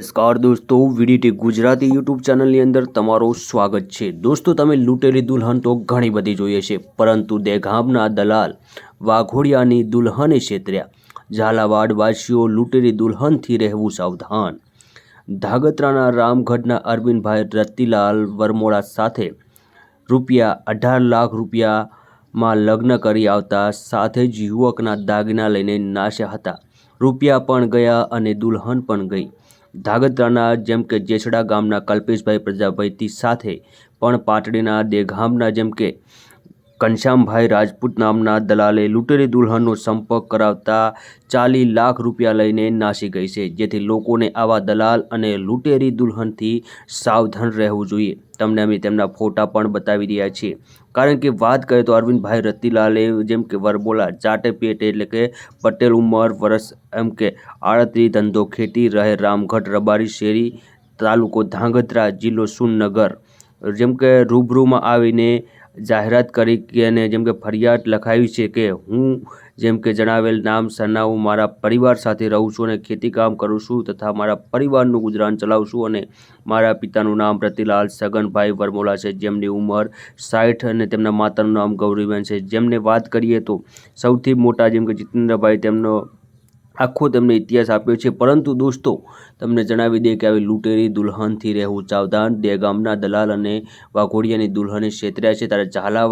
નમસ્કાર દોસ્તો, VDT Gujarati YouTube ચેનલની અંદર તમારું સ્વાગત છે. દોસ્તો, તમે લૂંટેલી દુલ્હન તો ઘણી બધી જોઈએ છે, પરંતુ દેગામના દલાલ વાઘોડિયાની દુલ્હને છેતર્યા. ઝાલાવાડવાસીઓ લૂંટેલી દુલ્હનથી રહેવું સાવધાન. ધાગત્રાના રામગઢના અરવિંદભાઈ રતિલાલ વરમોડા સાથે રૂપિયા અઢાર લાખ રૂપિયામાં લગ્ન કરી આવતા સાથે જ યુવકના દાગીના લઈને નાશ્યા હતા. રૂપિયા પણ ગયા અને દુલ્હન પણ ગઈ. ધાગત્રાના જેમ કે જેસડા ગામના કલ્પેશભાઈ પ્રજાપતિ સાથે પણ પાટડીના દેગામના જેમ કે ઘનશ્યામભાઈ રાજપૂત નામના દલાલે લૂંટેલી દુલ્હનનો સંપર્ક કરાવતા ચાલી લાખ રૂપિયા લઈને નાસી ગઈ છે, જેથી લોકોને આવા દલાલ અને લૂંટેરી દુલ્હનથી સાવધાન રહેવું જોઈએ. તમને અમે તેમના ફોટા પણ બતાવી રહ્યા છીએ. કારણ કે વાત કરીએ તો અરવિંદભાઈ રતિલાલે જેમ કે વરબોલા ચાટે પેટ એટલે કે પટેલ ઉંમર વરસ એમ કે આડત્રી, ધંધો ખેતી, રહે રામગઢ રબારી, શેરી તાલુકો ધાંગધ્રા, જિલ્લો સુનગર જેમ કે રૂબરૂમાં આવીને જાહેરાત કરી કે અને જેમ કે ફરિયાદ લખાવી છે કે હું જેમ કે જણાવેલ નામ સરનામું મારા પરિવાર સાથે રહું છું અને ખેતીકામ કરું છું તથા મારા પરિવારનું ગુજરાન ચલાવું છું અને મારા પિતાનું નામ રતિલાલ સગનભાઈ વરમોલા છે. જેમની ઉંમર સાઠ અને તેમના માતાનું નામ ગૌરીબેન છે. જેમને વાત કરીએ તો સૌથી મોટા જેમ કે જીતેન્દ્રભાઈ તેમનો આખો તેમને ઇતિહાસ આપ્યો છે. પરંતુ દોસ્તો, તમને જણાવી દઈએ કે આવી લૂંટેરી, દુલ્હનથી રહેવું સાવધાન દેગામના દલાલ અને વાઘોડિયાની દુલ્હને છેતર્યા છે. ત્યારે ઝાલા